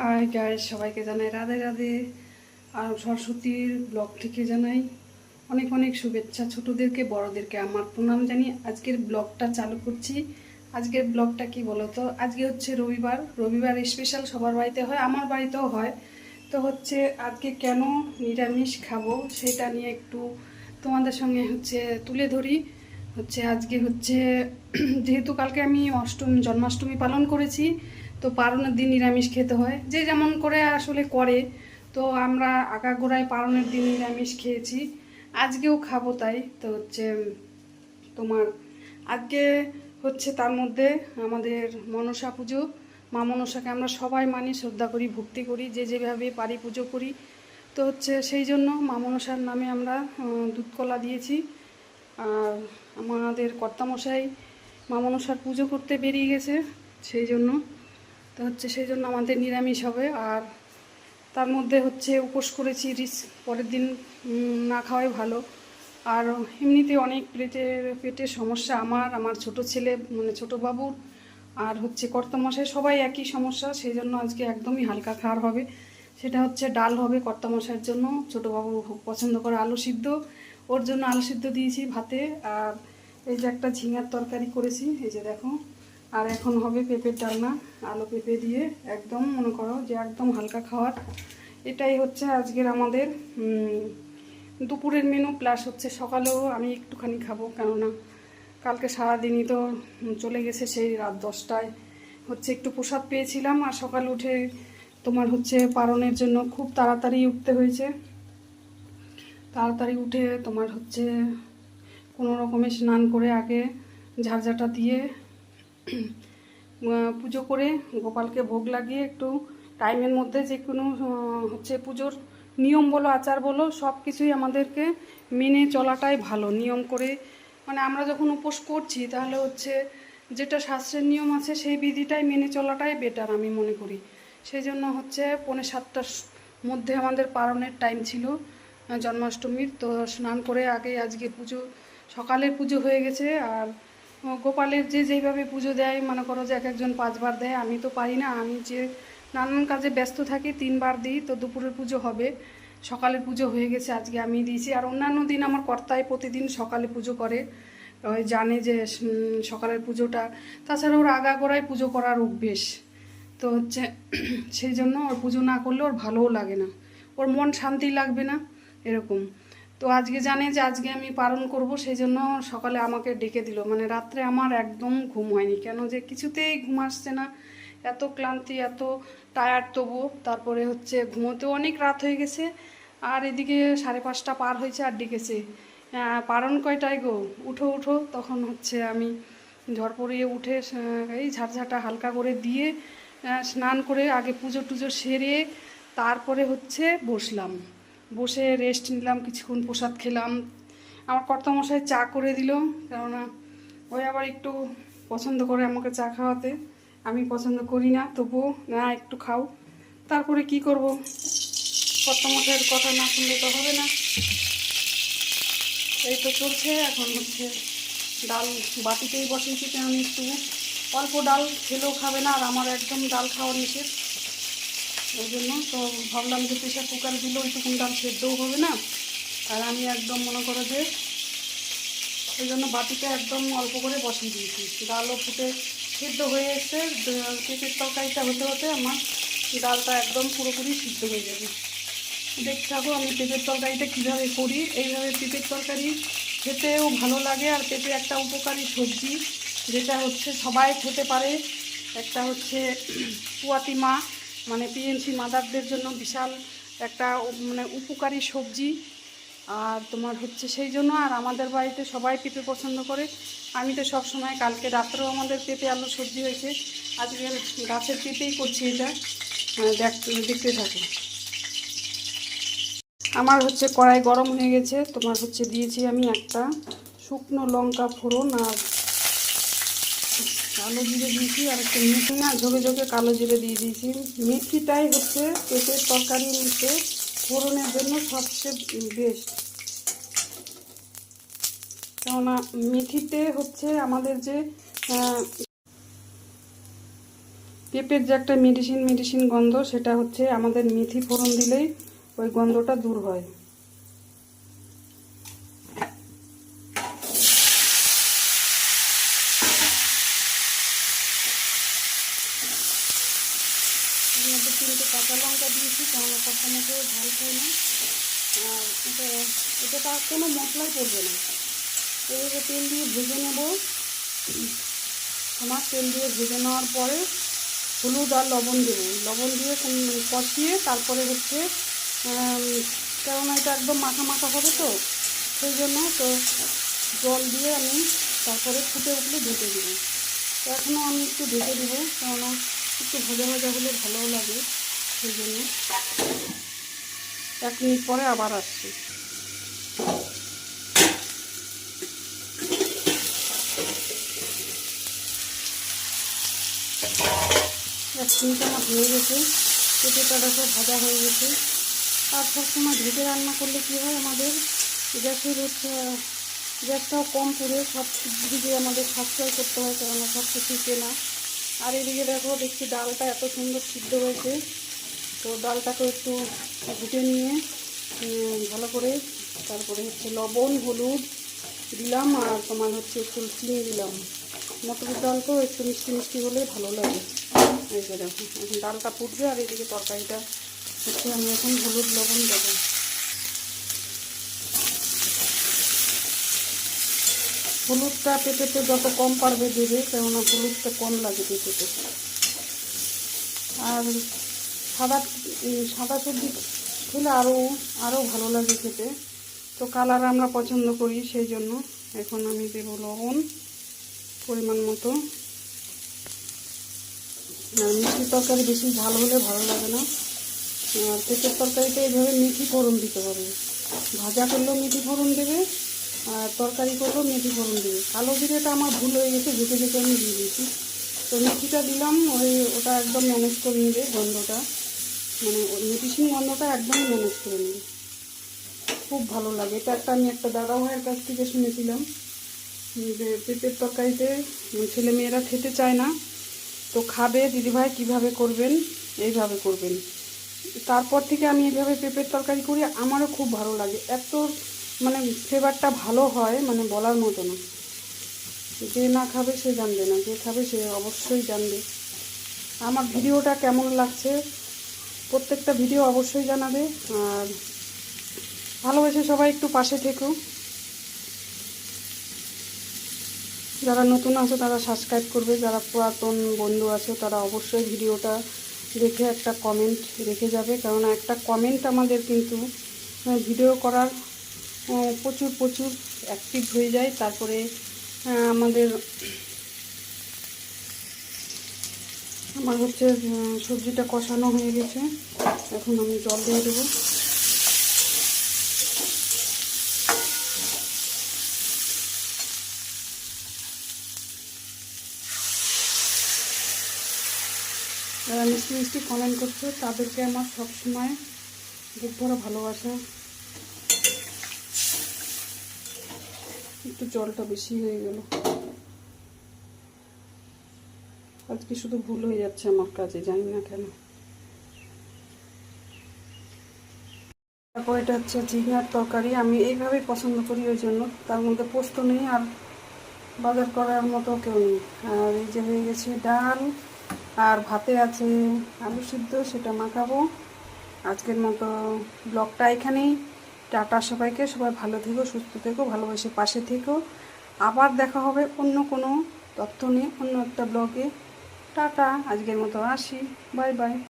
Hi guys সবাইকে জানাই রাধে রাধে। আর সরস্বতীর ব্লগ থেকে জানাই অনেক অনেক শুভেচ্ছা। ছোটদেরকে, বড়দেরকে আমার প্রণাম জানি আজকের ব্লগটা চালু করছি। আজকের ব্লগটা কি বলো তো আজকে হচ্ছে রবিবার। রবিবার স্পেশাল সবার বাড়িতে হয়, আমার বাড়িতেও হয়। তো হচ্ছে আজকে কেন নিরামিষ খাব সেটা নিয়ে একটু তোমাদের সঙ্গে হচ্ছে তুলে ধরি। হচ্ছে আজকে হচ্ছে, যেহেতু কালকে আমি অষ্টমী, জন্মাষ্টমী পালন করেছি তো পারণের দিন নিরামিষ খেতে হয়। যে যেমন করে আসলে করে তো আমরা আগাগোড়ায় পারণের দিন নিরামিষ খেয়েছি। আজকেও খাব তাই তো হচ্ছে তোমার আজকে হচ্ছে তার মধ্যে আমাদের মনসা পুজো। মা মনসাকে আমরা সবাই মানি শ্রদ্ধা করি ভক্তি করি যে যেভাবে পারি পুজো করি। তো হচ্ছে সেই জন্য মা মনসার নামে আমরা আহ, দুধ কলা দিয়েছি। আর আমাদের কর্তামশাই মা মনসার পুজো করতে বেরিয়ে গেছে সেই জন্য তো হচ্ছে সেই জন্য আমাদের নিরামিষ হবে। আর তার মধ্যে হচ্ছে উপোস করেছি রিস পরের দিন না খাওয়াই ভালো। আর এমনিতে অনেক পেটের পেটের সমস্যা আমার আমার ছোট ছেলে মানে ছোট বাবুর আর হচ্ছে কর্তামশাই, সবাই একই সমস্যা। সেই জন্য আজকে একদমই হালকা খাওয়ার হবে। সেটা হচ্ছে ডাল হবে কর্তামশাইয়ের জন্য। ছোটোবাবু পছন্দ করে আলু সিদ্ধ। ওর জন্য আলু সিদ্ধ দিয়েছি ভাতে। আর এই যে একটা ঝিঙার তরকারি করেছি, এই যে দেখো। আর এখন হবে পেঁপের ডালনা, আলু পেঁপে দিয়ে একদম, মনে করো যে একদম হালকা খাওয়ার। এটাই হচ্ছে আজকের আমাদের দুপুরের মেনু প্লাস হচ্ছে সকালেও আমি একটুখানি খাব, কেননা কালকে সারাদিনই তো চলে গেছে সেই রাত দশটায়। হচ্ছে একটু প্রসাদ পেয়েছিলাম আর সকাল উঠে তোমার হচ্ছে পারণের জন্য খুব তাড়াতাড়ি উঠতে হয়েছে। তাড়াতাড়ি উঠে তোমার হচ্ছে কোনো রকমে স্নান করে আগে ঝাড়ঝাটা দিয়ে পুজো করে গোপালকে ভোগ লাগিয়ে একটু টাইমের মধ্যে যে কোনো হচ্ছে পুজোর নিয়ম বলো, আচার বলো, সব কিছুই আমাদেরকে মেনে চলাটাই ভালো। নিয়ম করে মানে আমরা যখন উপোস করছি, তাহলে হচ্ছে যেটা শাস্ত্রের নিয়ম আছে, সেই বিধিটাই মেনে চলাটাই বেটার আমি মনে করি। সেই জন্য হচ্ছে পৌনে সাতটার মধ্যে আমাদের পালনের টাইম ছিল জন্মাষ্টমীর। তো স্নান করে আগে আজকে পুজো, সকালের পুজো হয়ে গেছে। আর গোপালের যে যেইভাবে পুজো দেয়, মনে করো যে এক একজন পাঁচবার দেয়, আমি তো পারি না। আমি যে নানান কাজে ব্যস্ত থাকি, তিনবার দিই, তো দুপুরের পুজো হবে। সকালের পুজো হয়ে গেছে, আজকে আমি দিয়েছি। আর অন্যান্য দিন আমার কর্তায় প্রতিদিন সকালে পুজো করে। জানে যে সকালের পুজোটা। তাছাড়া ওর আগাগোড়ায় পুজো করার অভ্যেস। তো হচ্ছে, সেই জন্য ওর পুজো না করলে ওর ভালোও লাগে না। ওর মন শান্তি লাগবে না, এরকম। তো আজকে জানে যে আজকে আমি পালন করব সেই জন্য সকালে আমাকে ডেকে দিল। মানে রাত্রে আমার একদম ঘুম হয়নি। কেন যে কিছুতেই ঘুম আসছে না। এত ক্লান্তি, এত টায়ার্ড তবু তারপরে হচ্ছে ঘুমোতেও অনেক রাত হয়ে গেছে। আর এদিকে সাড়ে পাঁচটা পার হয়েছে আর ডেকেছে। পারণ কয়টায় গো? উঠো উঠো। তখন হচ্ছে আমি ঝড় পড়িয়ে উঠে এই ঝাড়ঝাটা হালকা করে দিয়ে স্নান করে আগে পুজো টুজো সেরে তারপরে হচ্ছে বসলাম। বসে রেস্ট নিলাম, কিছুক্ষণ প্রসাদ খেলাম। আমার কর্তামশাই চা করে দিল, কেননা ওই আবার একটু পছন্দ করে আমাকে চা খাওয়াতে। আমি পছন্দ করি না, তবুও না, একটু খাও। তারপরে কি করব? কর্তামশাইয়ের কথা না শুনলে তো হবে না। এই তো চলছে, এখন হচ্ছে ডাল বাটিতেই বসিয়েছি কেন একটু অল্প ডাল খেলেও খাবে না, আর আমার একদম ডাল খাওয়া নিষেধ। ওই জন্য তো ভাবলাম যে প্রেশার কুকার দিলে ওইটুকুন ডাল সেদ্ধও হবে না। আর আমি একদম মনে করো যে ওই জন্য বাটিতে একদম অল্প করে বসিয়ে দিয়েছি। ডালও ফুটে সিদ্ধ হয়ে এসছে। পেঁপের তরকারিটা হতে হতে আমার ডালটা একদম পুরোপুরি সিদ্ধ হয়ে যাবে। দেখতে থাকো, আমি পেঁপের তরকারিটা কীভাবে করি। এইভাবে পেঁপের তরকারি খেতেও ভালো লাগে। আর পেঁপে একটা উপকারী সবজি, যেটা হচ্ছে সবাই খেতে পারে। একটা হচ্ছে পুয়াতি মা। মানে পিএনসি মাদারদের জন্য বিশাল একটা মানে উপকারী সবজি। আর তোমার হচ্ছে সেই জন্য আর আমাদের বাড়িতে সবাই পেঁপে পছন্দ করে। আমি তো সব সময় কালকে রাত্রেও আমাদের পেঁপে আলু সবজি হয়েছে। আজকে গাছের পেঁপেই করছি এটা। দেখ, দেখতে থাকো। আমার হচ্ছে কড়াই গরম হয়ে গেছে। তোমার হচ্ছে দিয়েছি আমি একটা শুকনো লঙ্কা ফোড়ন আর কালো জিরে দিয়েছি, আর একটা মেথি না ঝোঁকে ঝোঁকে কালো জিরে দিয়ে দিয়েছি। মেথিটাই হচ্ছে পেঁপের তরকারি নিতে ফোড়নের জন্য সবচেয়ে বেস্ট কেননা মেথিতে হচ্ছে আমাদের যে পেঁপের যে একটা মেডিসিন মেডিসিন গন্ধ, সেটা হচ্ছে আমাদের মেথি ফোড়ন দিলেই ওই গন্ধটা দূর হয়। এর মধ্যে তিনটে কাঁচা লঙ্কা দিয়েছি কত মতো ঝাল খাই না। আর এটা এটা কোনো মশলাই পড়বে না। এবারে তেল দিয়ে ভেজে নেব। আমার তেল দিয়ে ভেজে নেওয়ার পরে হলুদ আর লবণ দেবো। লবণ দিয়ে কষিয়ে তারপরে হচ্ছে আম, কেননা এটা একদম মাখা মাখা হবে তো সেই জন্য তো জল দিয়ে আমি তারপরে ফুটে উঠলে ঢেকে দেবো। তো এখনও আমি একটু ঢেকে দেবো কেননা একটু ভাজা ভাজা হলে ভালোও লাগে, সেই জন্য। এক মিনিট পরে আবার আসছি। এক মিনিট আমার হয়ে গেছে পেঁপেটা দেখো ভাজা হয়ে গেছে। আর সবসময় ঢেকে রান্না করলে কী হয় আমাদের? গ্যাসের হচ্ছে, গ্যাসটাও কম করে সব দিকে আমাদের সাশ্রয় করতে হয়, কেননা সব কিছু কেনা আর এদিকে দেখো, দেখছি ডালটা এত সুন্দর সিদ্ধ হয়েছে। তো ডালটাকে একটু ঘুটে নিয়ে ভালো করে, তারপরে হচ্ছে লবণ, হলুদ দিলাম, আর তোমার হচ্ছে একটু চিনি দিলাম। মটরের ডালটাও একটু মিষ্টি মিষ্টি হলে ভালো লাগে। এই যে দেখো ডালটা ফুটবে আর এদিকে তরকারিটা। হচ্ছে আমি এখন হলুদ লবণ দেবো। হলুদটা পেঁপেতে যত কম পারবে দেবে, কেননা হলুদটা কম লাগে পেঁপেতে। আর সাদা সাদা সবজি খেলে আরও আরও ভালো লাগে খেতে। তো কালার আমরা পছন্দ করি, সেই জন্য এখন আমি দেবো লবণ পরিমাণ মতো। আর মিষ্টি তরকারি বেশি ঝাল হলে ভালো লাগে না। আর পেঁপের তরকারিতে এইভাবে মেথি ফোড়ন দিতে হবে। ভাজা করলেও মেথি ফোড়ন দেবে তরকারি করব, মেথি ফোড়ন দেবে কালো জিরেটা আমার ভুল হয়ে গেছে ঝুঁকে ঝুঁকে আমি দিয়ে দিয়েছি। তো মেথিটা দিলাম, ওই ওটা একদম ম্যানেজ করে নেবে গন্ধটা। মানে মেডিসিন গন্ধটা একদমই ম্যানেজ করে নেবে। খুব ভালো লাগে। এটা একটা আমি একটা দাদা ভাইয়ের কাছ থেকে শুনেছিলাম যে পেঁপের তরকারিতে ছেলে মেয়েরা খেতে চায় না। তো খাবে, দিদিভাই কীভাবে করবেন, এইভাবে করবেন। তারপর থেকে আমি এইভাবে পেঁপের তরকারি করি, আমারও খুব ভালো লাগে। এত মানে ফ্লেভারটা ভালো হয় মানে বলার মতো না। যে না খাবে সে জানবে না যে খাবে সে অবশ্যই জানবে। আমার ভিডিওটা কেমন লাগছে? প্রত্যেকটা ভিডিও অবশ্যই জানাবে। আর ভালোবেসে সবাই একটু পাশে থেকো। যারা নতুন আছে তারা সাবস্ক্রাইব করবে। যারা পুরাতন বন্ধু আছে তারা অবশ্যই ভিডিওটা দেখে একটা কমেন্ট রেখে যাবে। কারণ একটা কমেন্ট আমাদের কিন্তু ভিডিও করার আহ, প্রচুর প্রচুর অ্যাক্টিভ হয়ে যায়। তারপরে আমাদের, আমার হচ্ছে সবজিটা কষানো হয়ে গেছে। এখন আমি জল দিয়ে দেবো। যারা মিষ্টি মিষ্টি কমেন্ট করছে, তাদেরকে আমার সবসময় ভরা ভালোবাসা। একটু জলটা বেশি হয়ে গেল। আজকে শুধু ভুল হয়ে যাচ্ছে আমার কাজে, জানি না কেন। তারপর এটা হচ্ছে ঝিঙার তরকারি, আমি এইভাবেই পছন্দ করি ওই জন্য। তার মধ্যে পোস্ত নেই আর বাজার করার মতো কেউ নেই। আর এই যে হয়ে গেছে ডাল, আর ভাতে আছে আলু সিদ্ধ, সেটা মাখাবো। আজকের মতো ব্লগটা এখানেই। টাটা সবাইকে, সবাই ভালো থেকো, সুস্থ থেকো, ভালোবেসে পাশে থেকো। আবার দেখা হবে অন্য কোনো তথ্য নিয়ে, অন্য একটা ব্লগে। টাটা, আজকের মতো আসি। Bye bye.